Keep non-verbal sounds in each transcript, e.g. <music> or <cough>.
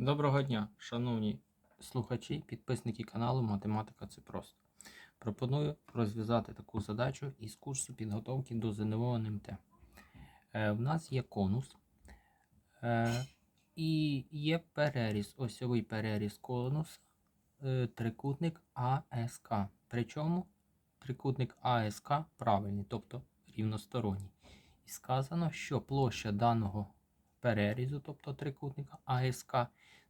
Доброго дня, шановні слухачі, підписники каналу Математика це просто. Пропоную розв'язати таку задачу із курсу підготовки до ЗНО НМТ. Е, в нас є конус е, і є переріз, осьовий переріз конуса, е, трикутник АСК. Причому трикутник АСК правильний, тобто рівносторонній. І сказано, що площа даного перерізу, тобто трикутника АСК,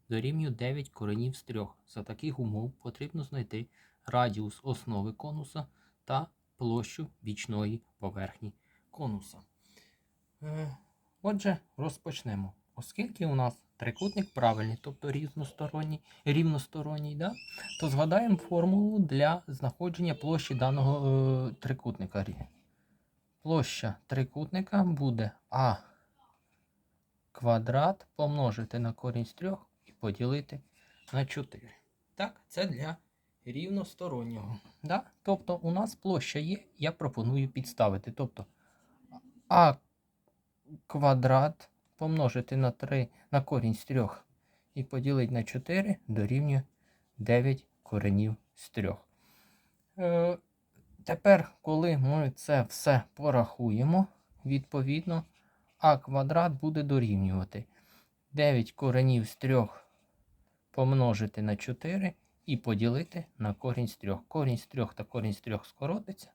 дорівнює 9 коренів з 3. За таких умов потрібно знайти радіус основи конуса та площу бічної поверхні конуса. Е, Отже, розпочнемо. Оскільки у нас трикутник правильний, тобто рівносторонній, рівносторонній, да? то згадаємо формулу для знаходження площі даного е, трикутника. Площа трикутника буде А квадрат помножити на корінь з 3 і поділити на 4. Так, це для рівностороннього. Да? Тобто у нас площа є, я пропоную підставити. Тобто А квадрат помножити на 3 на корінь з 3 і поділити на 4 дорівнює 9 коренів з 3. Е, тепер, коли ми це все порахуємо, відповідно, а квадрат буде дорівнювати 9 коренів з 3 помножити на 4 і поділити на корінь з 3. Корінь з 3 та корінь з 3 скоротиться.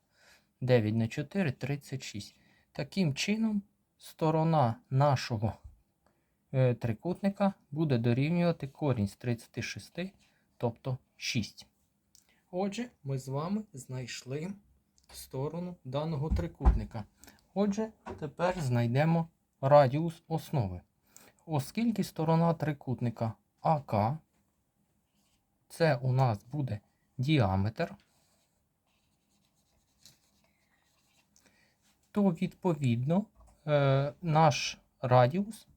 9 на 4 36. Таким чином, сторона нашого е, трикутника буде дорівнювати корінь з 36, тобто 6. Отже, ми з вами знайшли сторону даного трикутника. Отже, тепер знайдемо радіус основи. Оскільки сторона трикутника АК, це у нас буде діаметр, то відповідно е, наш радіус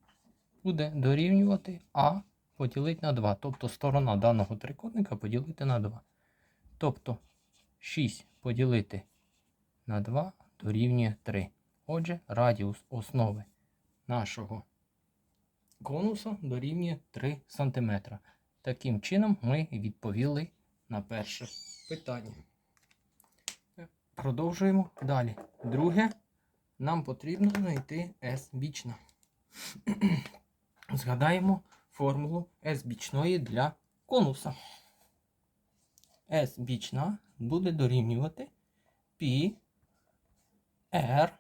буде дорівнювати А поділити на 2. Тобто сторона даного трикутника поділити на 2. Тобто 6 поділити на 2 дорівнює 3. Отже, радіус основи нашого конуса дорівнює 3 см. Таким чином ми відповіли на перше питання. Продовжуємо далі. Друге, нам потрібно знайти S бічна. <clears throat> Згадаємо формулу S бічної для конуса. S бічна буде дорівнювати π R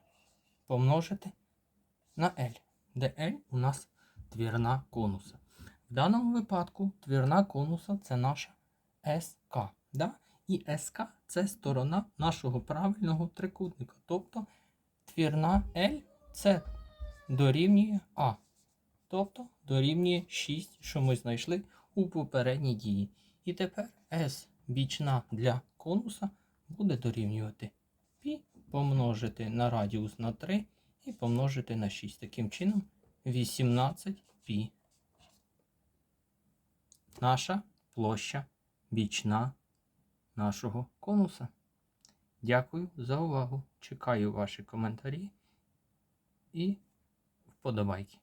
помножити на L, де L у нас твірна конуса. В даному випадку твірна конуса це наша СК. Да? І СК це сторона нашого правильного трикутника. Тобто твірна L це дорівнює А. Тобто дорівнює 6, що ми знайшли у попередній дії. І тепер S бічна для конуса буде дорівнювати π помножити на радіус на 3 і помножити на 6. Таким чином 18π. Наша площа бічна нашого конуса. Дякую за увагу. Чекаю ваші коментарі і вподобайки.